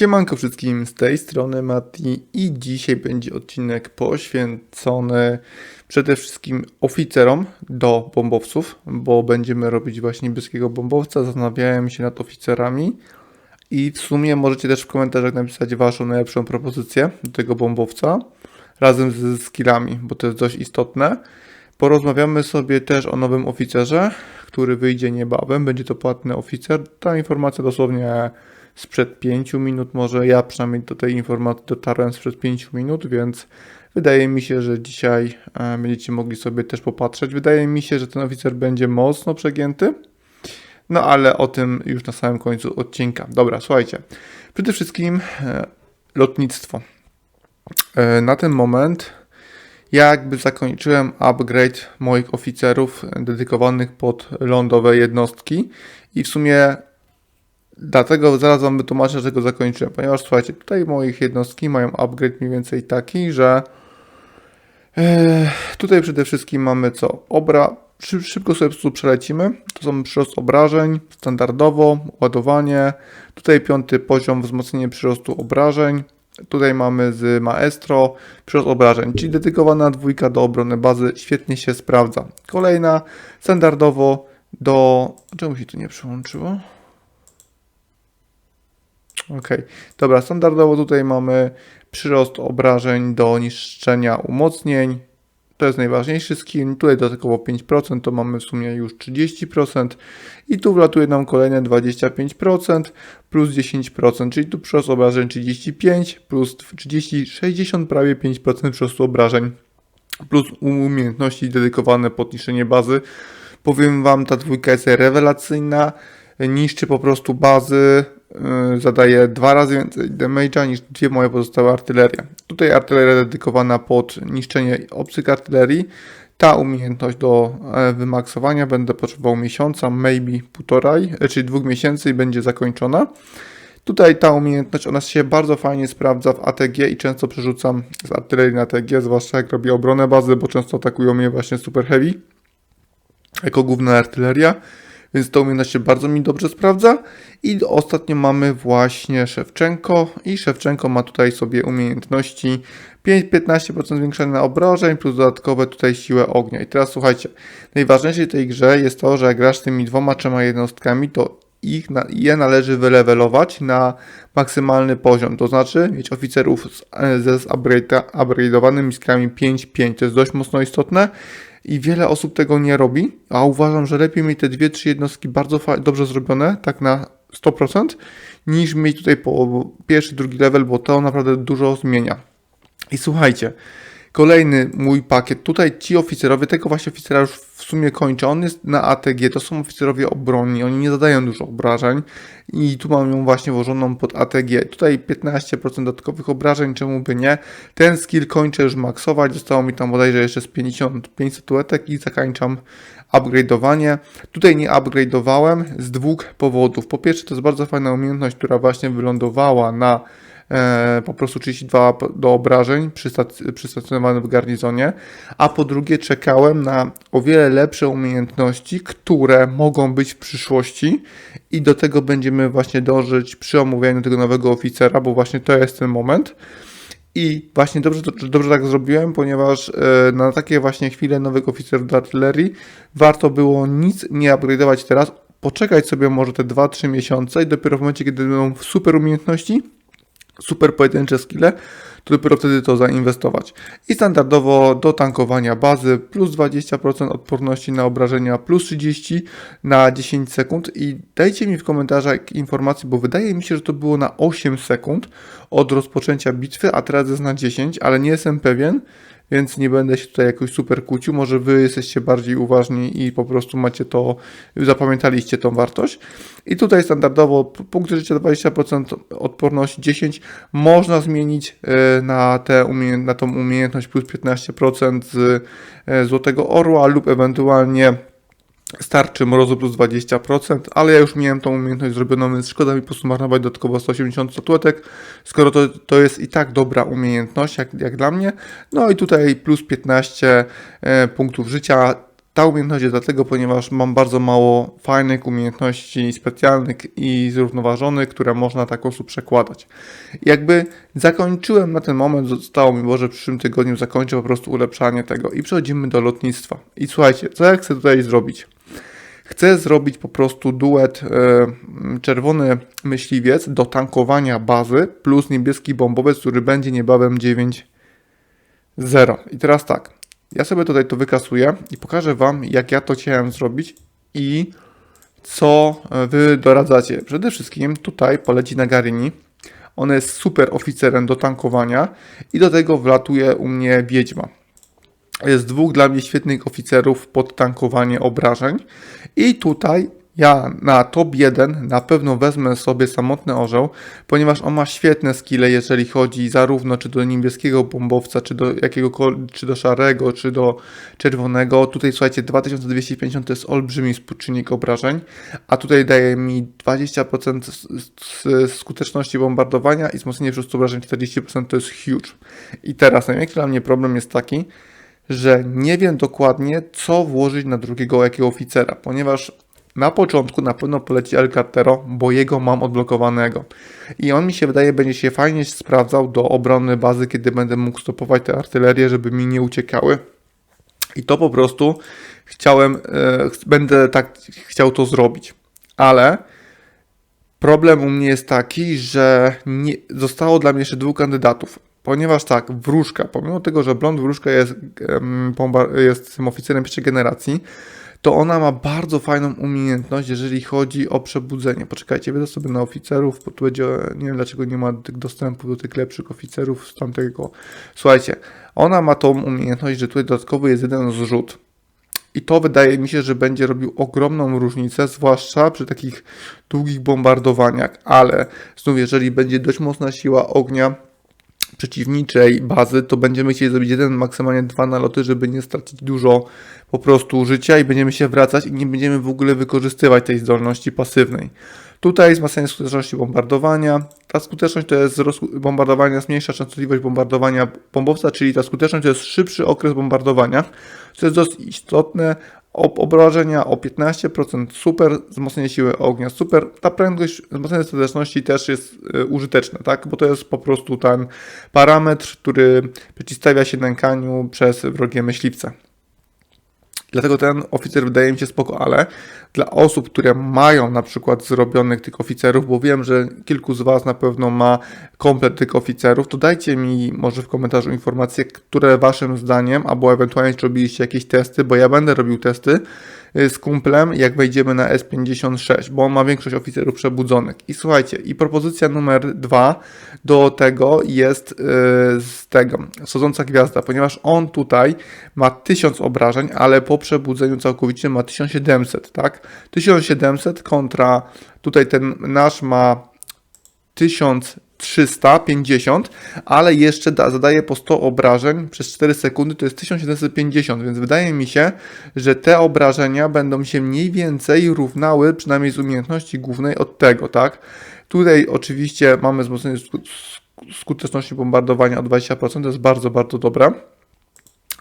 Siemanko wszystkim, z tej strony Mati i dzisiaj będzie odcinek poświęcony przede wszystkim oficerom do bombowców, bo będziemy robić właśnie niebieskiego bombowca, zastanawiałem się nad oficerami i w sumie możecie też w komentarzach napisać waszą najlepszą propozycję do tego bombowca razem ze skillami, bo to jest dość istotne. Porozmawiamy sobie też o nowym oficerze, który wyjdzie niebawem, będzie to płatny oficer. Ta informacja dosłownie sprzed 5 minut, może ja przynajmniej do tej informacji dotarłem sprzed 5 minut, więc wydaje mi się, że dzisiaj e, będziecie mogli sobie też popatrzeć. Wydaje mi się, że ten oficer będzie mocno przegięty, no ale o tym już na samym końcu odcinka. Dobra, słuchajcie. Przede wszystkim e, lotnictwo. E, na ten moment ja jakby zakończyłem upgrade moich oficerów dedykowanych pod lądowe jednostki i w sumie Dlatego zaraz Wam wytłumaczę, że go zakończyłem, ponieważ słuchajcie, tutaj moich jednostki mają upgrade mniej więcej taki, że e, tutaj przede wszystkim mamy co? Obra, szybko sobie po prostu przelecimy. To są przyrost obrażeń, standardowo, ładowanie. Tutaj piąty poziom, wzmocnienie przyrostu obrażeń. Tutaj mamy z Maestro przyrost obrażeń, czyli dedykowana dwójka do obrony bazy, świetnie się sprawdza. Kolejna, standardowo do... Czemu się tu nie przyłączyło? Ok, dobra, standardowo tutaj mamy przyrost obrażeń do niszczenia umocnień. To jest najważniejszy skin. Tutaj dodatkowo 5%, to mamy w sumie już 30%. I tu wlatuje nam kolejne 25% plus 10%, czyli tu przyrost obrażeń 35 plus 30, 60 prawie 5% przyrostu obrażeń plus umiejętności dedykowane pod niszczenie bazy. Powiem Wam, ta dwójka jest rewelacyjna, niszczy po prostu bazy, zadaje dwa razy więcej damage'a niż dwie moje pozostałe artylerie. Tutaj artyleria dedykowana pod niszczenie obcych artylerii. Ta umiejętność do e, wymaksowania będę potrzebował miesiąca, maybe półtorej, e, czyli dwóch miesięcy i będzie zakończona. Tutaj ta umiejętność, ona się bardzo fajnie sprawdza w ATG i często przerzucam z artylerii na ATG, zwłaszcza jak robię obronę bazy, bo często atakują mnie właśnie super heavy jako główna artyleria więc ta umiejętność się bardzo mi dobrze sprawdza. I ostatnio mamy właśnie Szewczenko i Szewczenko ma tutaj sobie umiejętności 15% zwiększenia obrażeń plus dodatkowe tutaj siłę ognia. I teraz słuchajcie, najważniejsze w tej grze jest to, że jak grasz tymi dwoma, trzema jednostkami, to ich je należy wylewelować na maksymalny poziom, to znaczy mieć oficerów z, ze zupgrade'owanymi skrami 5-5, to jest dość mocno istotne i wiele osób tego nie robi, a uważam, że lepiej mieć te dwie, trzy jednostki bardzo dobrze zrobione, tak na 100%, niż mieć tutaj po pierwszy, drugi level, bo to naprawdę dużo zmienia. I słuchajcie, Kolejny mój pakiet. Tutaj ci oficerowie, tego właśnie oficera już w sumie kończę. On jest na ATG, to są oficerowie obronni, oni nie zadają dużo obrażeń i tu mam ją właśnie włożoną pod ATG. Tutaj 15% dodatkowych obrażeń, czemu by nie. Ten skill kończę już maksować, zostało mi tam bodajże jeszcze z 55 statuetek i zakończam upgrade'owanie. Tutaj nie upgrade'owałem z dwóch powodów. Po pierwsze to jest bardzo fajna umiejętność, która właśnie wylądowała na po prostu 32 do obrażeń przystacjonowany w garnizonie, a po drugie czekałem na o wiele lepsze umiejętności, które mogą być w przyszłości. I do tego będziemy właśnie dążyć przy omówieniu tego nowego oficera, bo właśnie to jest ten moment. I właśnie dobrze, dobrze tak zrobiłem, ponieważ e, na takie właśnie chwile nowych oficerów do artylerii warto było nic nie upgrade'ować teraz, poczekać sobie może te 2-3 miesiące i dopiero w momencie, kiedy będą super umiejętności, super pojedyncze skille, to dopiero wtedy to zainwestować. I standardowo do tankowania bazy plus 20% odporności na obrażenia, plus 30 na 10 sekund i dajcie mi w komentarzach informacji, bo wydaje mi się, że to było na 8 sekund od rozpoczęcia bitwy, a teraz jest na 10, ale nie jestem pewien więc nie będę się tutaj jakoś super kłócił. Może wy jesteście bardziej uważni i po prostu macie to, zapamiętaliście tą wartość. I tutaj standardowo punkty życia 20%, odporność 10 można zmienić e, na, tę na tą umiejętność plus 15% z e, Złotego Orła lub ewentualnie starczy mrozu plus 20%, ale ja już miałem tą umiejętność zrobioną, więc szkoda mi po prostu marnować dodatkowo 180 statuetek, skoro to, to jest i tak dobra umiejętność, jak, jak dla mnie. No i tutaj plus 15 e, punktów życia. Ta umiejętność jest dlatego, ponieważ mam bardzo mało fajnych umiejętności specjalnych i zrównoważonych, które można tak osób przekładać. Jakby zakończyłem na ten moment, zostało mi może w przyszłym tygodniu zakończę po prostu ulepszanie tego i przechodzimy do lotnictwa. I słuchajcie, co ja chcę tutaj zrobić? Chcę zrobić po prostu duet e, czerwony myśliwiec do tankowania bazy plus niebieski bombowiec, który będzie niebawem 9.0. I teraz tak, ja sobie tutaj to wykasuję i pokażę Wam, jak ja to chciałem zrobić i co Wy doradzacie. Przede wszystkim tutaj poleci Nagarini. On jest super oficerem do tankowania i do tego wlatuje u mnie Wiedźma. Jest dwóch dla mnie świetnych oficerów pod tankowanie obrażeń. I tutaj ja na top 1 na pewno wezmę sobie samotny orzeł, ponieważ on ma świetne skille, jeżeli chodzi zarówno czy do niebieskiego bombowca, czy do jakiego, czy do szarego, czy do czerwonego. Tutaj słuchajcie, 2250 to jest olbrzymi współczynnik obrażeń, a tutaj daje mi 20% skuteczności bombardowania i wzmocnienie przez obrażeń 40% to jest huge. I teraz największy dla mnie problem jest taki, że nie wiem dokładnie, co włożyć na drugiego jakiego oficera, ponieważ na początku na pewno poleci El Cartero, bo jego mam odblokowanego. I on mi się wydaje będzie się fajnie sprawdzał do obrony bazy, kiedy będę mógł stopować te artylerie, żeby mi nie uciekały. I to po prostu chciałem, e, będę tak chciał to zrobić. Ale problem u mnie jest taki, że nie, zostało dla mnie jeszcze dwóch kandydatów. Ponieważ tak, wróżka, pomimo tego, że blond wróżka jest, jest tym oficerem pierwszej generacji, to ona ma bardzo fajną umiejętność, jeżeli chodzi o przebudzenie. Poczekajcie, wejdę sobie na oficerów, bo tu będzie, nie wiem dlaczego nie ma dostępu do tych lepszych oficerów z tamtego. Słuchajcie, ona ma tą umiejętność, że tutaj dodatkowy jest jeden zrzut. I to wydaje mi się, że będzie robił ogromną różnicę, zwłaszcza przy takich długich bombardowaniach, ale znów, jeżeli będzie dość mocna siła ognia, przeciwniczej bazy, to będziemy chcieli zrobić jeden, maksymalnie dwa naloty, żeby nie stracić dużo po prostu życia i będziemy się wracać i nie będziemy w ogóle wykorzystywać tej zdolności pasywnej. Tutaj wzmacnianie skuteczności bombardowania. Ta skuteczność to jest bombardowania, zmniejsza częstotliwość bombardowania bombowca, czyli ta skuteczność to jest szybszy okres bombardowania, co jest dość istotne obrażenia o 15%, super, wzmocnienie siły ognia, super. Ta prędkość wzmocnienia skuteczności też jest y, użyteczna, tak? Bo to jest po prostu ten parametr, który przeciwstawia się nękaniu przez wrogie myśliwce. Dlatego ten oficer wydaje mi się spoko, ale dla osób, które mają na przykład zrobionych tych oficerów, bo wiem, że kilku z Was na pewno ma komplet tych oficerów, to dajcie mi może w komentarzu informacje, które Waszym zdaniem, albo ewentualnie czy robiliście jakieś testy, bo ja będę robił testy, z kumplem, jak wejdziemy na S56, bo on ma większość oficerów przebudzonych. I słuchajcie, i propozycja numer dwa do tego jest yy, z tego, sodząca gwiazda, ponieważ on tutaj ma 1000 obrażeń, ale po przebudzeniu całkowitym ma 1700, tak? 1700 kontra tutaj ten nasz ma 1000 350, ale jeszcze da, zadaje po 100 obrażeń przez 4 sekundy, to jest 1750, więc wydaje mi się, że te obrażenia będą się mniej więcej równały, przynajmniej z umiejętności głównej, od tego, tak? Tutaj oczywiście mamy wzmocnienie skuteczności bombardowania o 20%, to jest bardzo, bardzo dobre.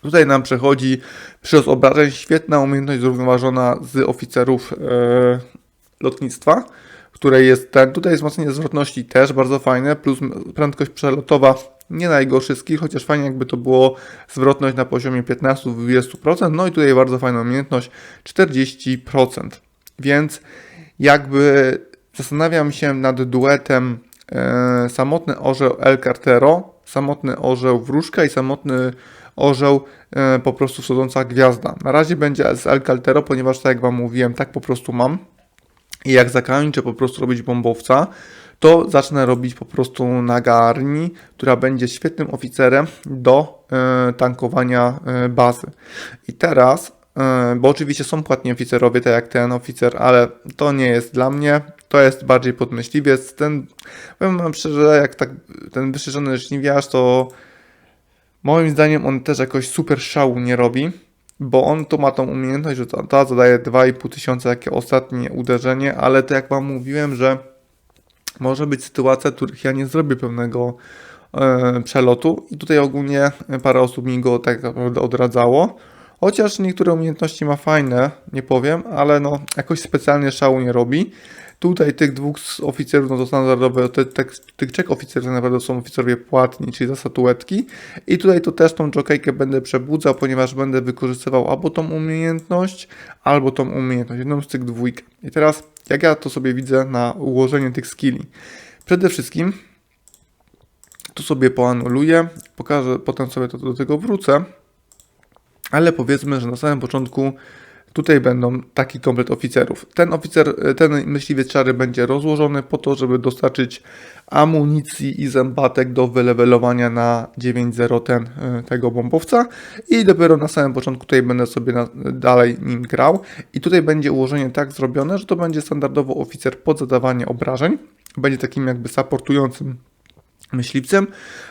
Tutaj nam przechodzi przez obrażeń świetna umiejętność zrównoważona z oficerów e, lotnictwa której jest ten. Tutaj jest wzmocnienie zwrotności też bardzo fajne, plus prędkość przelotowa nie najgorszy skill, chociaż fajnie jakby to było zwrotność na poziomie 15-20%, no i tutaj bardzo fajna umiejętność 40%. Więc jakby zastanawiam się nad duetem e, samotny orzeł El Cartero, samotny orzeł Wróżka i samotny orzeł e, po prostu wschodząca gwiazda. Na razie będzie z El Cartero, ponieważ tak jak Wam mówiłem, tak po prostu mam. I jak zakończę po prostu robić bombowca, to zacznę robić po prostu nagarni, która będzie świetnym oficerem do y, tankowania y, bazy. I teraz, y, bo oczywiście są płatni oficerowie, tak jak ten oficer, ale to nie jest dla mnie. To jest bardziej podmyśliwiec. Ten, powiem wam szczerze, jak tak ten wyszerzony żniwiarz, to moim zdaniem on też jakoś super szału nie robi bo on tu ma tą umiejętność, że ta, ta zadaje 2,5 tysiąca jakie ostatnie uderzenie, ale to jak Wam mówiłem, że może być sytuacja, w których ja nie zrobię pewnego e, przelotu i tutaj ogólnie parę osób mi go tak naprawdę odradzało. Chociaż niektóre umiejętności ma fajne, nie powiem, ale no jakoś specjalnie szału nie robi. Tutaj tych dwóch oficerów, no to standardowe, te, te, tych trzech oficerów tak naprawdę są oficerowie płatni, czyli za statuetki. I tutaj to też tą jokejkę będę przebudzał, ponieważ będę wykorzystywał albo tą umiejętność, albo tą umiejętność, jedną z tych dwójek. I teraz, jak ja to sobie widzę na ułożenie tych skilli? Przede wszystkim, tu sobie poanuluję, pokażę, potem sobie to, do tego wrócę, ale powiedzmy, że na samym początku Tutaj będą taki komplet oficerów. Ten oficer, ten myśliwiec czary będzie rozłożony po to, żeby dostarczyć amunicji i zębatek do wylewelowania na 9.0 ten, y, tego bombowca. I dopiero na samym początku tutaj będę sobie na, dalej nim grał. I tutaj będzie ułożenie tak zrobione, że to będzie standardowo oficer pod zadawanie obrażeń, będzie takim jakby supportującym myśliwcem.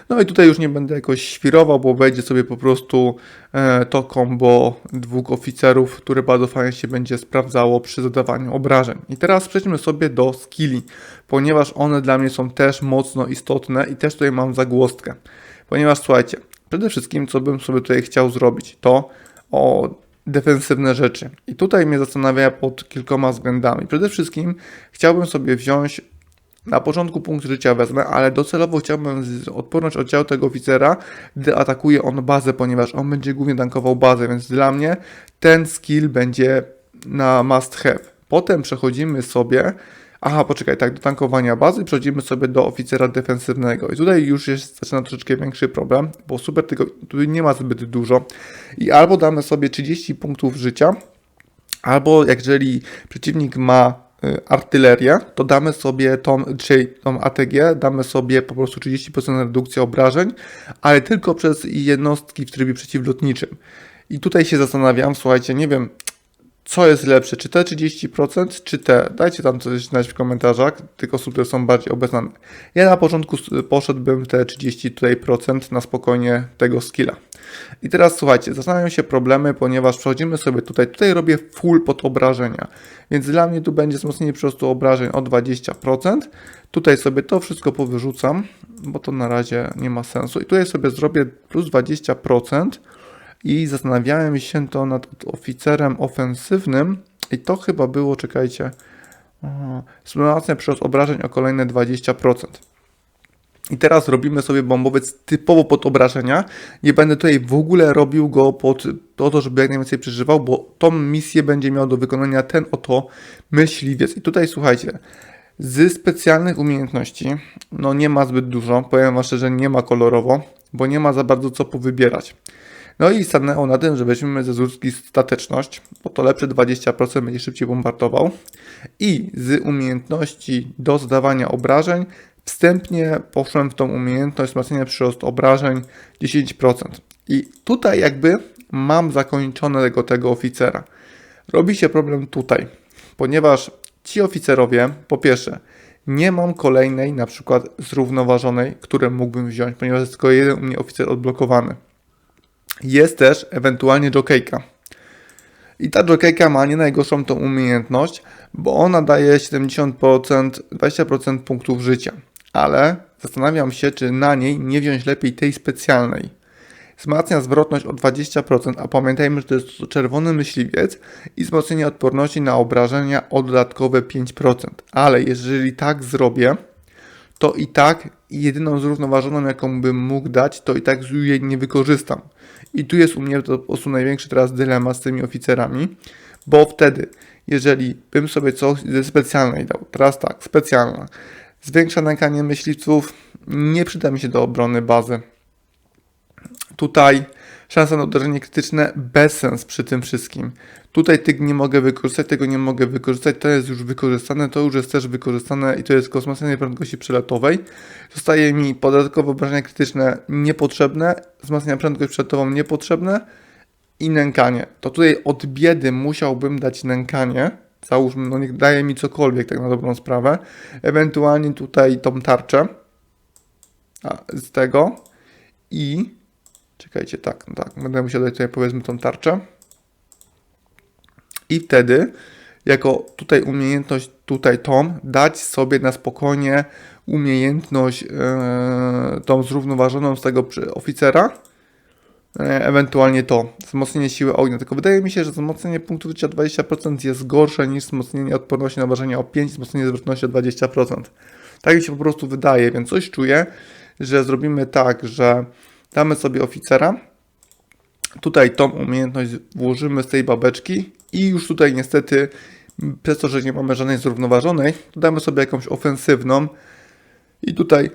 No i tutaj już nie będę jakoś świrował, bo będzie sobie po prostu e, to kombo dwóch oficerów, które bardzo fajnie się będzie sprawdzało przy zadawaniu obrażeń. I teraz przejdźmy sobie do skilli, ponieważ one dla mnie są też mocno istotne i też tutaj mam zagłostkę. Ponieważ słuchajcie, przede wszystkim co bym sobie tutaj chciał zrobić, to o defensywne rzeczy. I tutaj mnie zastanawia pod kilkoma względami. Przede wszystkim chciałbym sobie wziąć na początku punkt życia wezmę, ale docelowo chciałbym odporność oddziału tego oficera, gdy atakuje on bazę, ponieważ on będzie głównie tankował bazę, więc dla mnie ten skill będzie na must have. Potem przechodzimy sobie, aha, poczekaj, tak, do tankowania bazy przechodzimy sobie do oficera defensywnego. I tutaj już jest, zaczyna troszeczkę większy problem, bo super tego tutaj nie ma zbyt dużo. I albo damy sobie 30 punktów życia, albo jeżeli przeciwnik ma artylerię, to damy sobie tą, czyli tą ATG, damy sobie po prostu 30% redukcji obrażeń, ale tylko przez jednostki w trybie przeciwlotniczym. I tutaj się zastanawiam, słuchajcie, nie wiem, co jest lepsze, czy te 30%, czy te. Dajcie tam coś znać w komentarzach, tych osób, które są bardziej obeznane. Ja na początku poszedłbym te 30% tutaj procent na spokojnie tego skilla. I teraz słuchajcie, zastanawiam się problemy, ponieważ przechodzimy sobie tutaj, tutaj robię full pod obrażenia, więc dla mnie tu będzie wzmocnienie prostu obrażeń o 20%. Tutaj sobie to wszystko powyrzucam, bo to na razie nie ma sensu. I tutaj sobie zrobię plus 20% i zastanawiałem się to nad oficerem ofensywnym i to chyba było, czekajcie, symulacja przyrost obrażeń o kolejne 20%. I teraz robimy sobie bombowiec typowo pod obrażenia. Nie będę tutaj w ogóle robił go pod to, żeby jak najwięcej przeżywał, bo tą misję będzie miał do wykonania ten oto myśliwiec. I tutaj słuchajcie, z specjalnych umiejętności, no nie ma zbyt dużo, powiem wam szczerze, nie ma kolorowo, bo nie ma za bardzo co powybierać. No i stanęło na tym, że weźmiemy ze Zurski stateczność, bo to lepsze 20% będzie szybciej bombardował. I z umiejętności do zdawania obrażeń wstępnie poszłem w tą umiejętność wzmacniania przyrost obrażeń 10%. I tutaj jakby mam zakończonego tego oficera. Robi się problem tutaj, ponieważ ci oficerowie, po pierwsze, nie mam kolejnej na przykład zrównoważonej, które mógłbym wziąć, ponieważ jest tylko jeden u mnie oficer odblokowany. Jest też ewentualnie jokejka. I ta jokejka ma nie najgorszą tą umiejętność, bo ona daje 70%, 20% punktów życia. Ale zastanawiam się, czy na niej nie wziąć lepiej tej specjalnej. Wzmacnia zwrotność o 20%, a pamiętajmy, że to jest czerwony myśliwiec i wzmocnienie odporności na obrażenia o dodatkowe 5%. Ale jeżeli tak zrobię, to i tak jedyną zrównoważoną, jaką bym mógł dać, to i tak jej nie wykorzystam. I tu jest u mnie po prostu największy teraz dylemat z tymi oficerami, bo wtedy, jeżeli bym sobie coś ze specjalnej dał, teraz tak, specjalna, zwiększa nękanie myśliwców, nie przyda mi się do obrony bazy. Tutaj szansa na uderzenie krytyczne, bez sens przy tym wszystkim. Tutaj tego nie mogę wykorzystać, tego nie mogę wykorzystać, to jest już wykorzystane, to już jest też wykorzystane i to jest wzmacnianie prędkości przelatowej. Zostaje mi podatkowe obrażenia krytyczne niepotrzebne, wzmacnianie prędkość przelatową niepotrzebne i nękanie. To tutaj od biedy musiałbym dać nękanie, załóżmy, no niech daje mi cokolwiek tak na dobrą sprawę, ewentualnie tutaj tą tarczę. A, z tego. I czekajcie, tak, tak, będę musiał dać tutaj powiedzmy tą tarczę i wtedy jako tutaj umiejętność, tutaj tą, dać sobie na spokojnie umiejętność yy, tą zrównoważoną z tego oficera, e, ewentualnie to, wzmocnienie siły ognia. Tylko wydaje mi się, że wzmocnienie punktu życia 20% jest gorsze niż wzmocnienie odporności na obrażenia o 5, wzmocnienie zwrotności o 20%. Tak mi się po prostu wydaje, więc coś czuję, że zrobimy tak, że damy sobie oficera, tutaj tą umiejętność włożymy z tej babeczki i już tutaj niestety przez to, że nie mamy żadnej zrównoważonej, to damy sobie jakąś ofensywną i tutaj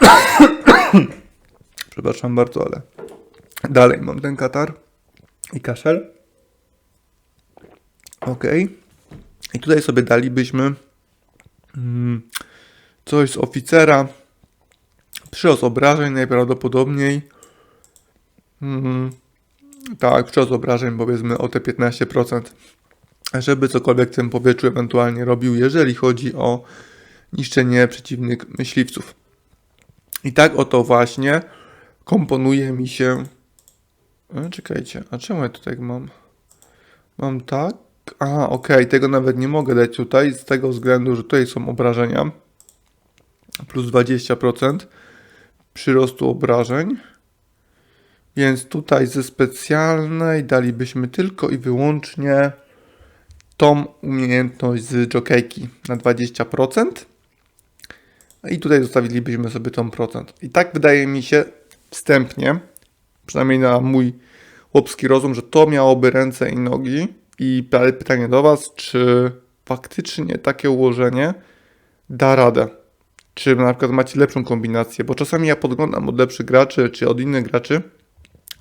przepraszam bardzo, ale dalej mam ten katar i kaszel. Ok. I tutaj sobie dalibyśmy mm, coś z oficera. Przyrost obrażeń najprawdopodobniej. Mm, tak, przyrost obrażeń powiedzmy o te 15%. Żeby cokolwiek w tym powietrzu ewentualnie robił, jeżeli chodzi o niszczenie przeciwnych myśliwców. I tak oto właśnie komponuje mi się. E, czekajcie, a czemu ja tutaj mam? Mam tak. A, okej, tego nawet nie mogę dać tutaj, z tego względu, że tutaj są obrażenia. Plus 20% przyrostu obrażeń. Więc tutaj ze specjalnej dalibyśmy tylko i wyłącznie tą umiejętność z jokejki na 20%. I tutaj zostawilibyśmy sobie tą procent. I tak wydaje mi się wstępnie, przynajmniej na mój chłopski rozum, że to miałoby ręce i nogi. I py- pytanie do Was, czy faktycznie takie ułożenie da radę? Czy na przykład macie lepszą kombinację? Bo czasami ja podglądam od lepszych graczy, czy od innych graczy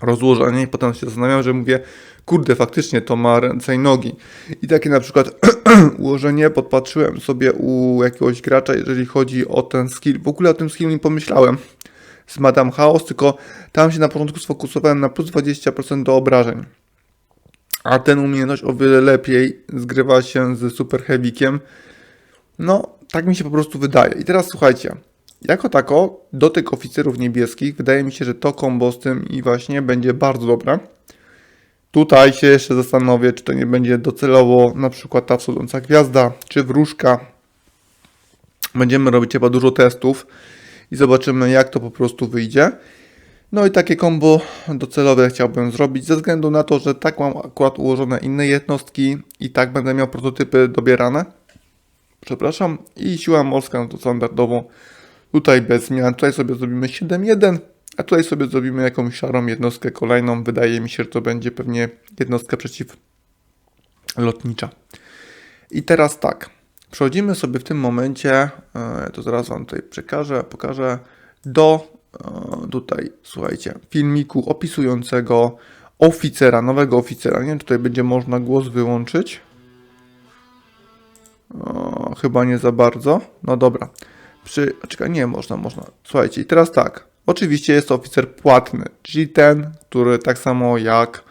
rozłożenie i potem się zastanawiam, że mówię, kurde, faktycznie to ma ręce i nogi. I takie na przykład ułożenie podpatrzyłem sobie u jakiegoś gracza, jeżeli chodzi o ten skill. W ogóle o tym skill nie pomyślałem z Madame Chaos, tylko tam się na początku sfokusowałem na plus 20% do obrażeń. A ten umiejętność o wiele lepiej zgrywa się z Super Heavykiem. No, tak mi się po prostu wydaje. I teraz słuchajcie. Jako tako, do tych oficerów niebieskich wydaje mi się, że to kombo z tym i właśnie będzie bardzo dobre. Tutaj się jeszcze zastanowię, czy to nie będzie docelowo na przykład ta wschodząca gwiazda, czy wróżka. Będziemy robić chyba dużo testów i zobaczymy, jak to po prostu wyjdzie. No i takie kombo docelowe chciałbym zrobić, ze względu na to, że tak mam akurat ułożone inne jednostki i tak będę miał prototypy dobierane. Przepraszam. I siła morska, no to standardowo tutaj bez zmian. Tutaj sobie zrobimy 7-1, a tutaj sobie zrobimy jakąś szarą jednostkę kolejną. Wydaje mi się, że to będzie pewnie jednostka przeciwlotnicza. I teraz tak. Przechodzimy sobie w tym momencie, e, to zaraz Wam tutaj przekażę, pokażę, do e, tutaj, słuchajcie, filmiku opisującego oficera, nowego oficera. Nie tutaj będzie można głos wyłączyć. O, chyba nie za bardzo. No dobra. Przy, czekaj, nie, można, można. Słuchajcie, i teraz tak. Oczywiście jest to oficer płatny, czyli ten, który tak samo jak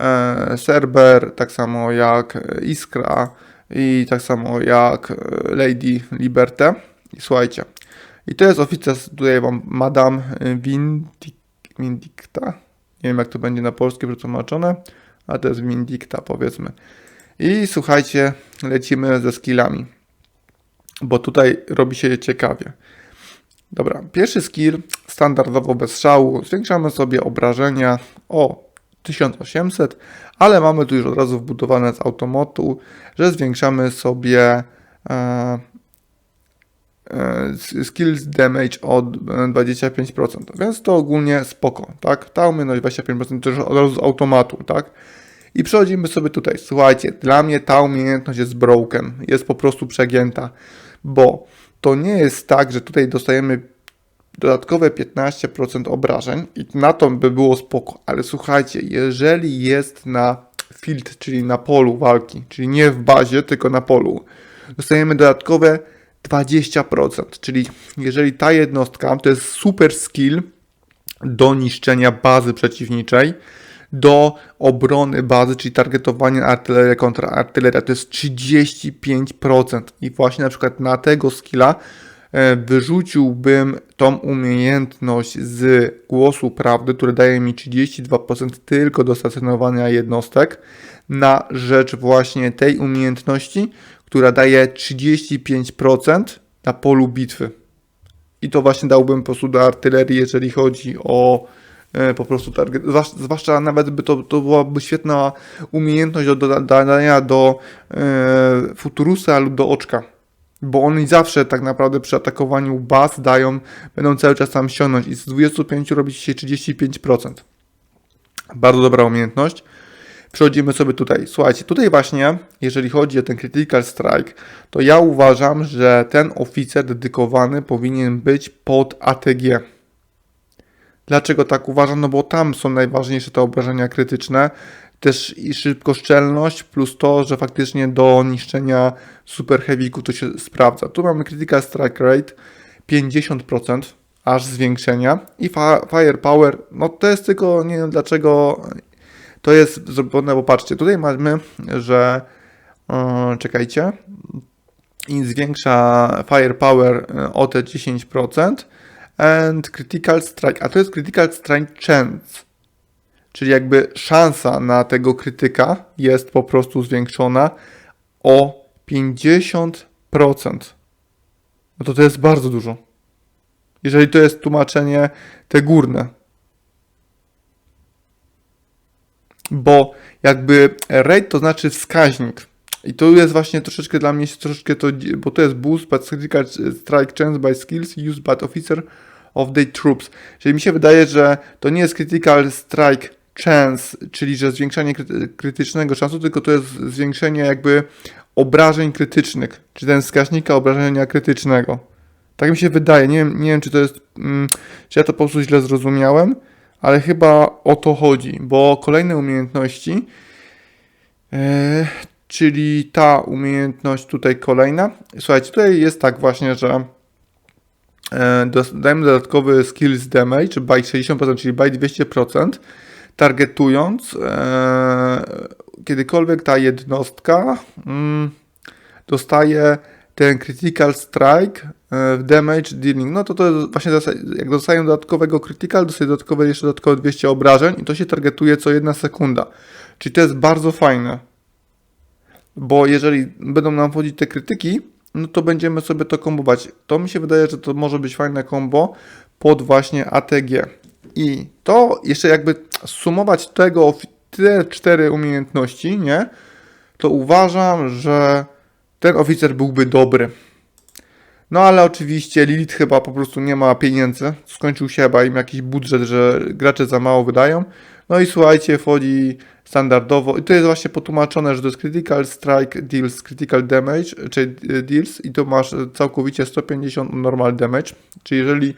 e, Serber, tak samo jak e, Iskra i tak samo jak e, Lady Liberté. I słuchajcie, i to jest oficer, tutaj wam Madame Vindic, Vindicta. Nie wiem jak to będzie na polskie przetłumaczone, a to jest Vindicta powiedzmy. I słuchajcie, lecimy ze skillami, bo tutaj robi się ciekawie. Dobra, pierwszy skill standardowo bez szału. Zwiększamy sobie obrażenia o 1800, ale mamy tu już od razu wbudowane z automatu, że zwiększamy sobie e, e, skills damage o 25%, więc to ogólnie spoko, tak? Ta umiejętność 25% to już od razu z automatu, tak? I przechodzimy sobie tutaj. Słuchajcie, dla mnie ta umiejętność jest broken, jest po prostu przegięta, bo to nie jest tak, że tutaj dostajemy dodatkowe 15% obrażeń i na to by było spoko, ale słuchajcie, jeżeli jest na field, czyli na polu walki, czyli nie w bazie, tylko na polu, dostajemy dodatkowe 20%, czyli jeżeli ta jednostka to jest super skill do niszczenia bazy przeciwniczej, do obrony bazy, czyli targetowanie artyleria kontra artyleria, to jest 35%. I właśnie na przykład na tego skilla e, wyrzuciłbym tą umiejętność z głosu prawdy, który daje mi 32% tylko do stacjonowania jednostek, na rzecz właśnie tej umiejętności, która daje 35% na polu bitwy. I to właśnie dałbym po prostu do artylerii, jeżeli chodzi o po prostu target, zwłasz- zwłaszcza nawet by to, to byłaby świetna umiejętność do- dodania do e, Futurusa lub do Oczka. Bo oni zawsze tak naprawdę przy atakowaniu baz dają, będą cały czas tam ściągnąć i z 25 robi się 35%. Bardzo dobra umiejętność. Przechodzimy sobie tutaj. Słuchajcie, tutaj właśnie, jeżeli chodzi o ten Critical Strike, to ja uważam, że ten oficer dedykowany powinien być pod ATG. Dlaczego tak uważam? No bo tam są najważniejsze te obrażenia krytyczne, też i szybkoszczelność, plus to, że faktycznie do niszczenia Super Heavy'ku to się sprawdza. Tu mamy Critical Strike Rate 50%, aż zwiększenia i Firepower, no to jest tylko, nie wiem dlaczego to jest zrobione, bo patrzcie, tutaj mamy, że e, czekajcie, i zwiększa Firepower e, o te 10% and Critical Strike, a to jest Critical Strike Chance, czyli jakby szansa na tego krytyka jest po prostu zwiększona o 50%. No to to jest bardzo dużo. Jeżeli to jest tłumaczenie te górne. Bo jakby rate to znaczy wskaźnik. I to jest właśnie troszeczkę dla mnie troszeczkę to, bo to jest boost but critical strike chance by skills used by officer of the troops. Czyli mi się wydaje, że to nie jest critical strike chance, czyli że zwiększanie kryty- krytycznego szansu, tylko to jest zwiększenie jakby obrażeń krytycznych, czy ten wskaźnika obrażenia krytycznego. Tak mi się wydaje. Nie wiem, nie wiem czy to jest, mm, czy ja to po prostu źle zrozumiałem, ale chyba o to chodzi, bo kolejne umiejętności, e, czyli ta umiejętność tutaj kolejna. Słuchajcie, tutaj jest tak właśnie, że e, dajemy dodatkowy skills damage by 60%, czyli by 200%, targetując e, kiedykolwiek ta jednostka mm, dostaje ten critical strike e, w damage dealing, no to to jest właśnie jak dostają dodatkowego critical, dostaje dodatkowe jeszcze dodatkowe 200 obrażeń i to się targetuje co jedna sekunda. Czyli to jest bardzo fajne. Bo jeżeli będą nam wchodzić te krytyki, no to będziemy sobie to kombować. To mi się wydaje, że to może być fajne kombo pod właśnie ATG. I to jeszcze jakby sumować tego, te cztery umiejętności, nie? To uważam, że ten oficer byłby dobry. No ale oczywiście Lilith chyba po prostu nie ma pieniędzy. Skończył się chyba im jakiś budżet, że gracze za mało wydają. No i słuchajcie, wchodzi standardowo. I to jest właśnie potłumaczone, że to jest Critical Strike Deals Critical Damage, czyli e, Deals i to masz całkowicie 150 normal damage. Czyli jeżeli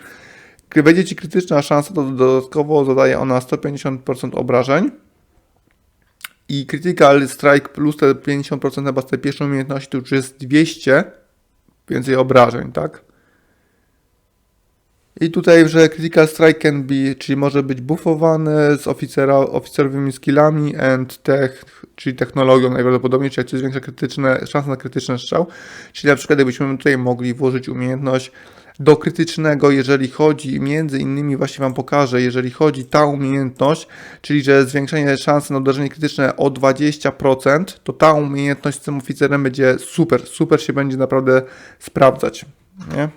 będzie Ci krytyczna szansa, to dodatkowo zadaje ona 150% obrażeń. I Critical Strike plus te 50% chyba z tej pierwszej umiejętności to już jest 200 więcej obrażeń, tak? I tutaj, że Critical Strike can be, czyli może być buffowany z oficera, oficerowymi skillami and tech, czyli technologią najprawdopodobniej, czyli jak coś zwiększa krytyczne, szanse na krytyczny strzał. Czyli na przykład jakbyśmy tutaj mogli włożyć umiejętność do krytycznego, jeżeli chodzi, między innymi właśnie Wam pokażę, jeżeli chodzi ta umiejętność, czyli że zwiększenie szansy na uderzenie krytyczne o 20%, to ta umiejętność z tym oficerem będzie super, super się będzie naprawdę sprawdzać, nie?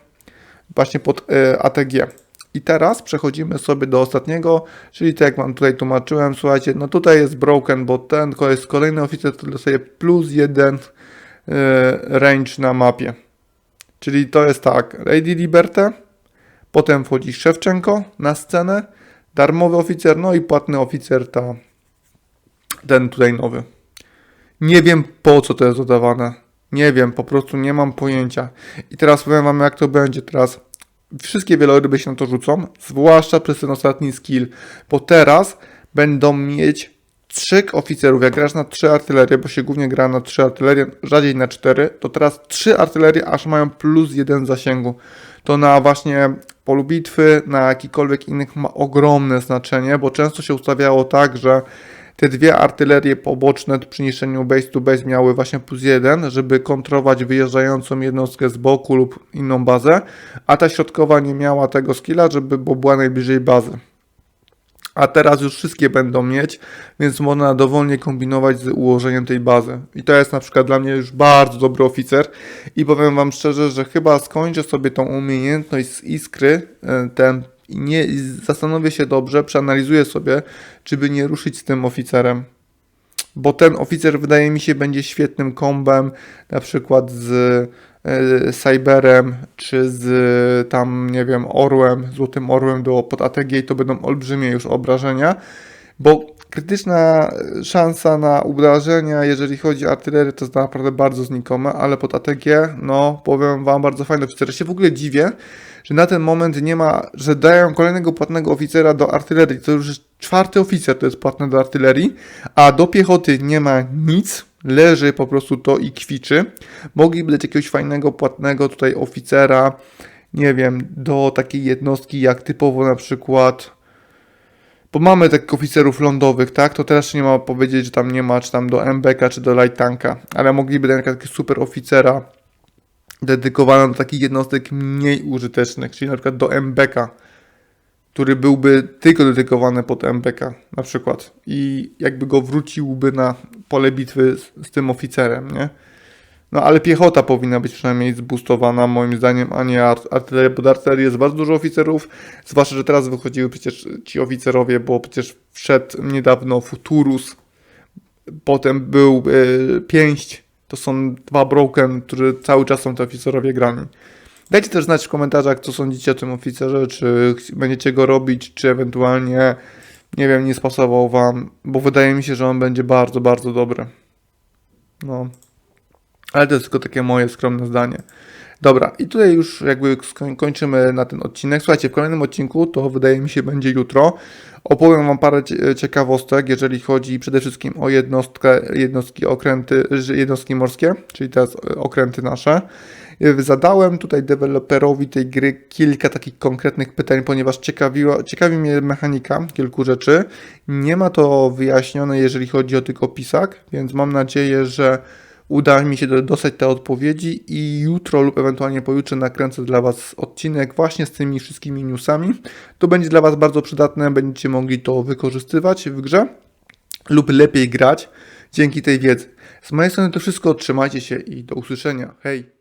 Właśnie pod y, ATG. I teraz przechodzimy sobie do ostatniego, czyli tak jak Wam tutaj tłumaczyłem, słuchajcie, no tutaj jest broken, bo ten jest kolejny oficer, który dostaje plus jeden y, range na mapie. Czyli to jest tak, Lady Liberty, potem wchodzi Szewczenko na scenę, darmowy oficer, no i płatny oficer, ta, ten tutaj nowy. Nie wiem po co to jest dodawane. Nie wiem, po prostu nie mam pojęcia. I teraz powiem wam jak to będzie teraz. Wszystkie wieloryby się na to rzucą, zwłaszcza przez ten ostatni skill, bo teraz będą mieć trzech oficerów. Jak grasz na trzy artylerie, bo się głównie gra na trzy artylerie, rzadziej na cztery, to teraz trzy artylerie aż mają plus jeden zasięgu. To na właśnie polu bitwy, na jakikolwiek innych ma ogromne znaczenie, bo często się ustawiało tak, że te dwie artylerie poboczne przy niszczeniu base to base miały właśnie plus jeden, żeby kontrolować wyjeżdżającą jednostkę z boku lub inną bazę, a ta środkowa nie miała tego skilla, żeby bo była najbliżej bazy. A teraz już wszystkie będą mieć, więc można dowolnie kombinować z ułożeniem tej bazy. I to jest na przykład dla mnie już bardzo dobry oficer. I powiem Wam szczerze, że chyba skończę sobie tą umiejętność z iskry, e, ten nie zastanowię się dobrze, przeanalizuję sobie, czy by nie ruszyć z tym oficerem. Bo ten oficer wydaje mi się będzie świetnym kombem, na przykład z e, Cyberem, czy z tam, nie wiem, Orłem, Złotym Orłem do pod ATG i to będą olbrzymie już obrażenia, bo krytyczna szansa na obrażenia, jeżeli chodzi o artylerię, to jest naprawdę bardzo znikome, ale pod ATG, no powiem Wam, bardzo fajny oficer. Ja się w ogóle dziwię, że na ten moment nie ma, że dają kolejnego płatnego oficera do artylerii. To już jest czwarty oficer, to jest płatny do artylerii, a do piechoty nie ma nic. Leży po prostu to i kwiczy. Mogliby dać jakiegoś fajnego, płatnego tutaj oficera, nie wiem, do takiej jednostki jak typowo na przykład bo mamy takich oficerów lądowych, tak? To teraz nie ma powiedzieć, że tam nie ma, czy tam do MBK, czy do light tanka, ale mogliby dać takiego super oficera dedykowanego do takich jednostek mniej użytecznych, czyli na przykład do MBK, który byłby tylko dedykowany pod MBK na przykład i jakby go wróciłby na pole bitwy z, z tym oficerem, nie? No ale piechota powinna być przynajmniej zboostowana moim zdaniem, a nie art- artyleria, bo do jest bardzo dużo oficerów, zwłaszcza, że teraz wychodziły przecież ci oficerowie, bo przecież wszedł niedawno Futurus, potem był y, Pięść, to są dwa broken, którzy cały czas są te oficerowie grani. Dajcie też znać w komentarzach, co sądzicie o tym oficerze, czy będziecie go robić, czy ewentualnie, nie wiem, nie spasował wam, bo wydaje mi się, że on będzie bardzo, bardzo dobry. No. Ale to jest tylko takie moje skromne zdanie. Dobra, i tutaj już jakby kończymy na ten odcinek. Słuchajcie, w kolejnym odcinku, to wydaje mi się będzie jutro, opowiem Wam parę cie- ciekawostek, jeżeli chodzi przede wszystkim o jednostkę, jednostki okręty, jednostki morskie, czyli teraz e, okręty nasze. E, Zadałem tutaj deweloperowi tej gry kilka takich konkretnych pytań, ponieważ ciekawiła, ciekawi mnie mechanika kilku rzeczy. Nie ma to wyjaśnione, jeżeli chodzi o tylko pisak, więc mam nadzieję, że uda mi się do- dostać te odpowiedzi i jutro lub ewentualnie pojutrze nakręcę dla Was odcinek właśnie z tymi wszystkimi newsami. To będzie dla Was bardzo przydatne, będziecie mogli to wykorzystywać w grze lub lepiej grać dzięki tej wiedzy. Z mojej strony to wszystko, trzymajcie się i do usłyszenia. Hej!